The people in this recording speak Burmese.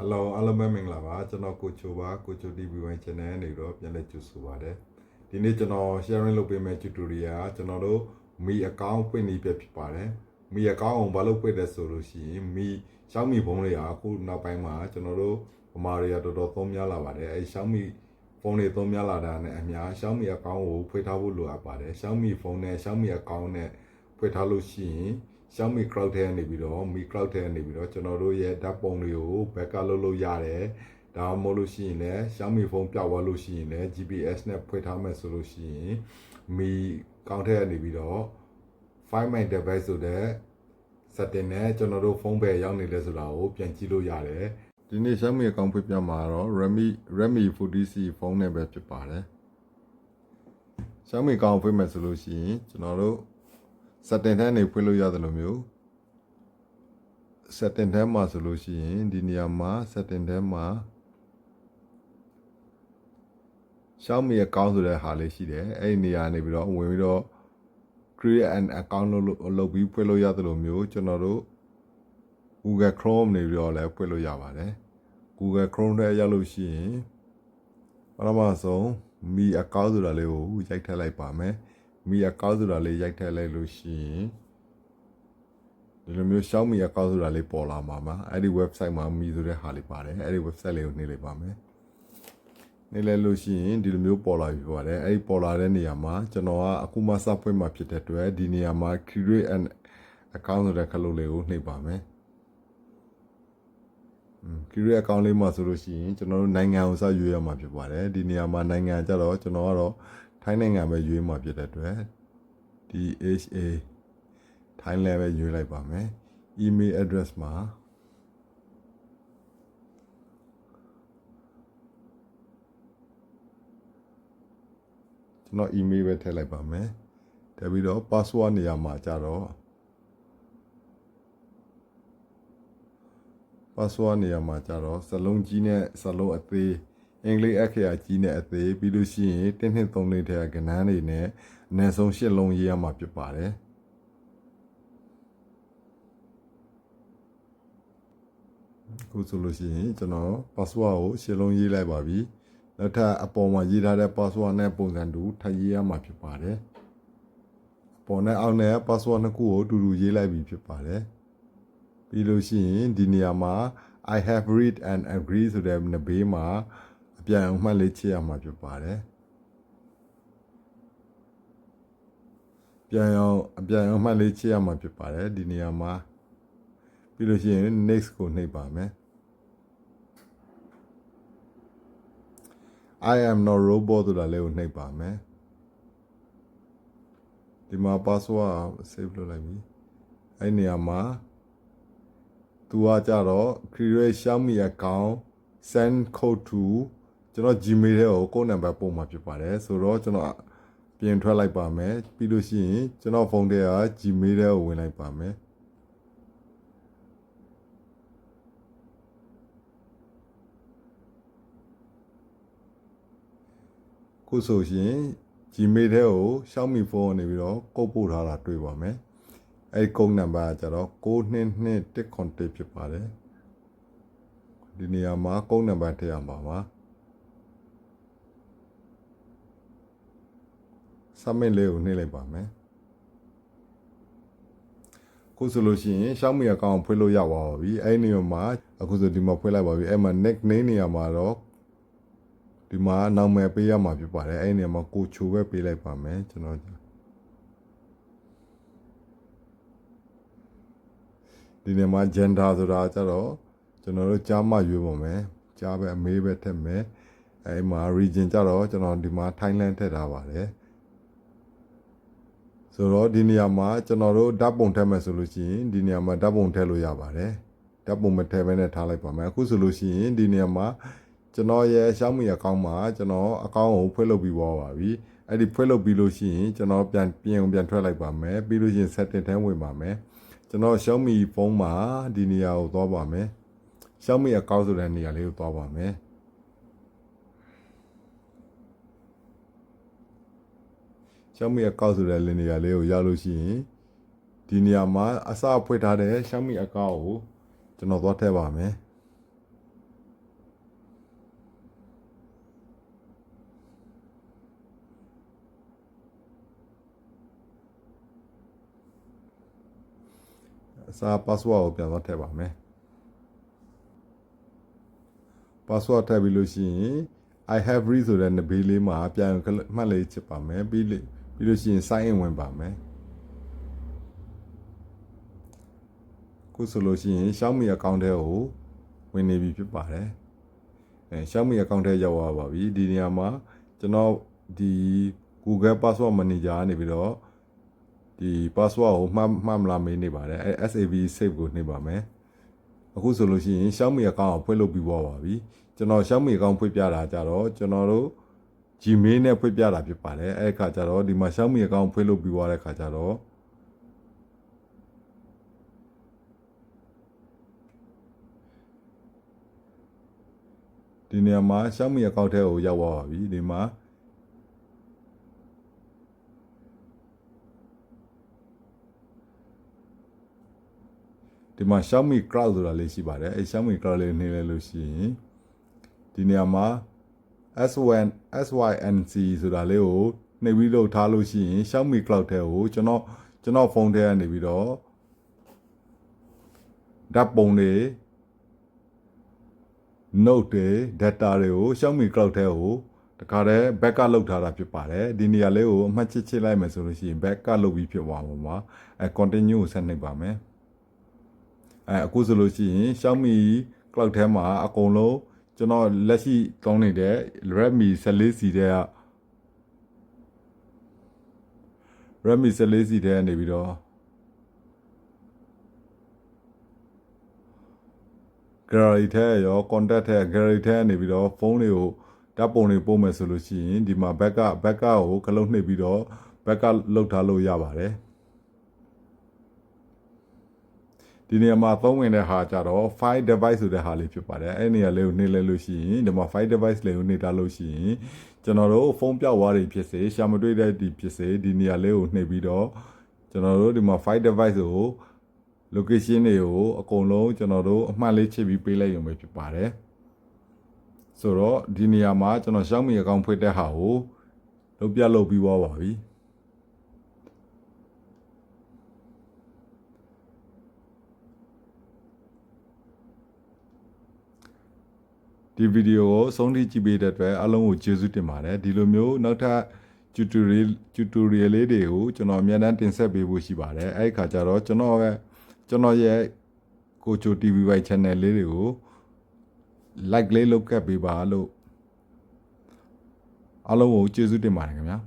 အလောအားလုံးပဲမင်္ဂလာပါကျွန်တော်ကိုချိုပါကိုချို TV ဝိုင်း channel နေတော့ပြန်လဲကြိုဆိုပါရစေဒီနေ့ကျွန်တော် sharing လုပ်ပေးမယ့် tutorial ကကျွန်တော်တို့မီ account ဖွင့်နေပြဖြစ်ပါတယ်မီ account ကိုဘာလို့ဖွင့်တယ်ဆိုလို့ရှိရင်မီ Xiaomi ဖုန်းတွေကအခုနောက်ပိုင်းမှာကျွန်တော်တို့ဗမာတွေကတော်တော်သုံးများလာပါတယ်အဲ Xiaomi ဖုန်းတွေသုံးများလာတာနဲ့အများ Xiaomi account ကိုဖွင့်ထားဖို့လိုအပ်ပါတယ် Xiaomi ဖုန်းနဲ့ Xiaomi account နဲ့ဖွင့်ထားလို့ရှိရင် Xiaomi Cloud ထဲကနေပြီးတော့ Mi Cloud ထဲကနေပြီးတော့ကျွန်တော်တို့ရဲ့ဓာတ်ပုံတွေကို backup လုပ်လို့ရတယ်။ဒါမှမဟုတ်လို့ရှိရင်လည်း Xiaomi ဖုန်းပြောက်သွားလို့ရှိရင်လည်း GPS နဲ့ဖွင့်ထားမယ်ဆိုလို့ရှိရင် Mi ကောင်းထဲကနေပြီးတော့ Find My Device ဆိုတဲ့ setting နဲ့ကျွန်တော်တို့ဖုန်းပဲရောက်နေလဲဆိုတာကိုပြန်ကြည့်လို့ရတယ်။ဒီနေ့ Xiaomi အကောင့်ဖွင့်ပြမှာတော့ Redmi Redmi 40C ဖုန်းနဲ့ပဲဖြစ်ပါတယ်။ Xiaomi အကောင့်ဖွင့်မယ်ဆိုလို့ရှိရင်ကျွန်တော်တို့ setting ထဲနေဖွင့်လို့ရတယ်လို့မျိုး setting ထဲမှာဆိုလို့ရှိရင်ဒီနေရာမှာ setting ထဲမှာ Xiaomi account ဆိုတဲ့ဟာလေးရှိတယ်အဲ့ဒီနေရာနေပြီးတော့ဝင်ပြီးတော့ create an account လို့လုပ်ပြီးဖွင့်လို့ရတယ်လို့မျိုးကျွန်တော်တို့ Google Chrome နေပြီးတော့လည်းဖွင့်လို့ရပါတယ် Google Chrome ထဲရောက်လို့ရှိရင်ပထမဆုံး Mi account ဆိုတာလေးကိုရိုက်ထည့်လိုက်ပါမယ် မိအကောက်ဆိုတာလေးရိုက်ထည့်လိုက်လို့ရှိရင်ဒီလိုမျိုး Xiaomi အကောက်ဆိုတာလေးပေါ်လာမှာပါအဲ့ဒီ website မှာမိဆိုတဲ့ဟာလေးပါတယ်အဲ့ဒီ website လေးကိုနှိပ်လိုက်ပါမယ်နှိပ်လိုက်လို့ရှိရင်ဒီလိုမျိုးပေါ်လာပြီပါတယ်အဲ့ဒီပေါ်လာတဲ့နေရာမှာကျွန်တော်ကအခုမှစဖွင့်မှာဖြစ်တဲ့အတွက်ဒီနေရာမှာ create an account ဆိုတဲ့ခလုပ်လေးကိုနှိပ်ပါမယ် create account လေးမှာဆိုလို့ရှိရင်ကျွန်တော်တို့နိုင်ငံကိုစရွေးရမှာဖြစ်ပါတယ်ဒီနေရာမှာနိုင်ငံကြတော့ကျွန်တော်ကတော့ ထိုင်းနိုင်ငံပဲရွေးမှာဖြစ်တဲ့အတွက် DHA ထိုင်းလည်းပဲရွေးလိုက်ပါမယ် email address မှာ ကျွန်တော် email ပဲထည့်လိုက်ပါမယ်တပြီးတော့ password နေရာမှာကြတော့ password နေရာမှာကြတော့စလုံးကြီးနဲ့စလုံးအသေး အင်္ဂလိပ်အခရာကြီးနဲ့အသေးပြီးလို့ရှိရင်တင်းနှစ်သုံးလေးထဲကကဏ္ဍတွေနဲ့အနည်းဆုံးရှစ်လုံးရေးရမှာဖြစ်ပါတယ်ခုဆိုလို့ရှိရင်ကျွန်တော် password ကိုရှစ်လုံးရေးလိုက်ပါပြီနောက်ထပ်အပေါ်မှာရေးထားတဲ့ password နဲ့ပုံစံတူထပ်ရေးရမှာဖြစ်ပါတယ်အပေါ်နဲ့အောက်နဲ့ password နှစ်ခုကိုအတူတူရေးလိုက်ပြီဖြစ်ပါတယ်ပြီးလို့ရှိရင်ဒီနေရာမှာ I have read and agree ဆိုတဲ့ဘေးမှာ အပြန်အမှတ်လေးချရမှာဖြစ်ပါတယ်ပြန်အောင်အပြန်အမှတ်လေးချရမှာဖြစ်ပါတယ်ဒီနေရာမှာပြီးလို့ရှိရင် next ကိုနှိပ်ပါမယ် I am not robot ဆိုတာလေးကိုနှိပ်ပါမယ်ဒီမှာ password save လုပ်လိုက်ပြီအဲ့နေရာမှာသူကကြတော့ create Xiaomi account send code to ကျွန်တော် Gmail ထဲကိုကိုယ်နံပါတ်ပို့မှာဖြစ်ပါတယ်ဆိုတော့ကျွန်တော်ပြင်ထွက်လိုက်ပါမယ်ပြီးလို့ရှိရင်ကျွန်တော်ဖုန်းထဲက Gmail ထဲကိုဝင်လိုက်ပါမယ်ခုဆိုရှင် Gmail ထဲကို Xiaomi ဖုန်းကနေပြီးတော့ကုတ်ပို့ထားတာတွေ့ပါမယ်အဲ့ကုန်းနံပါတ်ကကျတော့622 contact ဖြစ်ပါတယ်ဒီနေရာမှာကုန်းနံပါတ်ထည့်ရမှာပါ submit လေးကိုနှိပ်လိုက်ပါမယ်ခုဆိုလို့ရှိရင် Xiaomi account ဖွင့်လို့ရပါပါပြီအဲ့ဒီနေရာမှာအခုဆိုဒီမှာဖွင့်လိုက်ပါပြီအဲ့မှာ next name နေရာမှာတော့ဒီမှာနာမည်ပေးရမှာဖြစ်ပါတယ်အဲ့ဒီနေရာမှာကိုချိုပဲပေးလိုက်ပါမယ်ကျွန်တော်ဒီနေရာမှာ gender ဆိုတာကြတော့ကျွန်တော်တို့ကြားမရွေးပါမယ်ကြားပဲအမေးပဲထည့်မယ်အဲ့မှာ region ကြတော့ကျွန်တော်ဒီမှာ Thailand ထည့်ထားပါတယ် ဆိုတော့ဒီနေရာမှာကျွန်တော်တို့ဓာတ်ပုံထည့်မယ်ဆိုလို့ရှိရင်ဒီနေရာမှာဓာတ်ပုံထည့်လို့ရပါတယ်ဓာတ်ပုံမထည့်ဘဲနဲ့ထားလိုက်ပါမယ်အခုဆိုလို့ရှိရင်ဒီနေရာမှာကျွန်တော်ရဲ့ Xiaomi account မှာကျွန်တော် account ကိုဖွင့်လုပ်ပြီးသွားပါပြီအဲ့ဒီဖွင့်လုပ်ပြီးလို့ရှိရင်ကျွန်တော်ပြန်ပြင်ပြန်ထွက်လိုက်ပါမယ်ပြီးလို့ရှိရင် setting ထဲဝင်ပါမယ်ကျွန်တော် Xiaomi ဖုန်းမှာဒီနေရာကိုသွားပါမယ် Xiaomi account ဆိုတဲ့နေရာလေးကိုသွားပါမယ် ရှောင်းမီအကောက်ဆိုတဲ့လင်နေရာလေးကိုရလို့ရှိရင်ဒီနေရာမှာအစဖွင့်ထားတဲ့ရှောင်းမီအကောက်ကိုကျွန်တော်သွားထည့်ပါမယ်အစား password ကိုပြန်တော့ထည့်ပါမယ် password ထည့်ပြီးလို့ရှိရင် i have read ဆိုတဲ့နဘေးလေးမှာပြန်မှတ်လေးချစ်ပါမယ်ပြီးလို့ ပြီးလို့ရှိရင် sign in ဝင်ပါမယ်ခုဆိုလို့ရှိရင် Xiaomi account ထဲကိုဝင်နေပြီဖြစ်ပါတယ်အဲ Xiaomi account ထဲရောက်သွားပါပြီဒီနေရာမှာကျွန်တော်ဒီ Google password manager ကနေပြီးတော့ဒီ password ကိုမှတ်မှတ်မလားမေးနေပါတယ်အဲ SAV save ကိုနှိပ်ပါမယ်အခုဆိုလို့ရှိရင် Xiaomi account ကိုဖွင့်လုပ်ပြီးသွားပါပြီကျွန်တော် Xiaomi account ဖွင့်ပြတာကြတော့ကျွန်တော်တို့ Gmail နဲ့ဖွင့်ပြတာဖြစ်ပါတယ်အဲ့ဒီခါကျတော့ဒီမှာ Xiaomi account ဖွင့်လုပ်ပြီးသွားတဲ့ခါကျတော့ဒီနေရာမှာ Xiaomi account ထဲကိုရောက်သွားပါပြီဒီမှာဒီမှာ Xiaomi Cloud ဆိုတာလေးရှိပါတယ်အဲ Xiaomi Cloud လေးနှိမ့်လိုက်လို့ရှိရင်ဒီနေရာမှာ S1 SYNC ဆိုတာလေးကိုနှိပ်ပြီးလို့ထားလို့ရှိရင် Xiaomi Cloud ထဲကိုကျွန်တော်ကျွန်တော်ဖုန်းထဲကနေပြီးတော့ဓာတ်ပုံတွေ note တွေ data တွေကို Xiaomi Cloud ထဲကိုတခါတည်း backup လုပ်ထားတာဖြစ်ပါတယ်ဒီနေရာလေးကိုအမှတ်ချစ်ချစ်လိုက်မယ်ဆိုလို့ရှိရင် backup လုပ်ပြီးဖြစ်သွားမှာပါအဲ continue ကိုဆက်နှိပ်ပါမယ်အဲအခုဆိုလို့ရှိရင် Xiaomi Cloud ထဲမှာအကုန်လုံး ကျွန်တော်လက်ရှိတောင်းနေတဲ့ Redmi 14 C တဲ့က Redmi 14 C တဲ့ကနေပြီးတော့ gallery ထဲရော contact ထဲ gallery ထဲကနေပြီးတော့ဖုန်းတွေကိုဓာတ်ပုံတွေပို့မယ်ဆိုလို့ရှိရင်ဒီမှာ backup backup ကိုခလုံးနှိပ်ပြီးတော့ backup လုပ်ထားလို့ရပါတယ် ဒီနေရာမှာသုံးဝင်တဲ့ဟာကြတော့ file device ဆိုတဲ့ဟာလေးဖြစ်ပါတယ်အဲ့နေရာလေးကိုနှိပ်လိုက်လို့ရှိရင်ဒီမှာ file device လေးကိုနှိပ်ထားလို့ရှိရင်ကျွန်တော်တို့ဖုန်းပြောက်သွားတွေဖြစ်စေရှာမတွေ့တဲ့ဒီဖြစ်စေဒီနေရာလေးကိုနှိပ်ပြီးတော့ကျွန်တော်တို့ဒီမှာ file device ကို location တွေကိုအကုန်လုံးကျွန်တော်တို့အမှတ်လေးချစ်ပြီးပေးလိုက်ရုံပဲဖြစ်ပါတယ်ဆိုတော့ဒီနေရာမှာကျွန်တော် Xiaomi account ဖွင့်တဲ့ဟာကိုလုပ်ပြလုပ်ပြီးသွားပါပြီ ဒီဗီဒီယိုကိုအဆုံးထိကြည့်ပေးတဲ့အတွက်အားလုံးကိုကျေးဇူးတင်ပါတယ်ဒီလိုမျိုးနောက်ထပ် tutorial tutorial လေးတွေကိုကျွန်တော်အများအားတင်ဆက်ပေးဖို့ရှိပါတယ်အဲ့ဒီခါကျတော့ကျွန်တော်ရဲ့ကျွန်တော်ရဲ့ကိုချို TV ဘိုက် channel လေးတွေကို like လေးလုပ်ခဲ့ပေးပါလို့အားလုံးကိုကျေးဇူးတင်ပါတယ်ခင်ဗျာ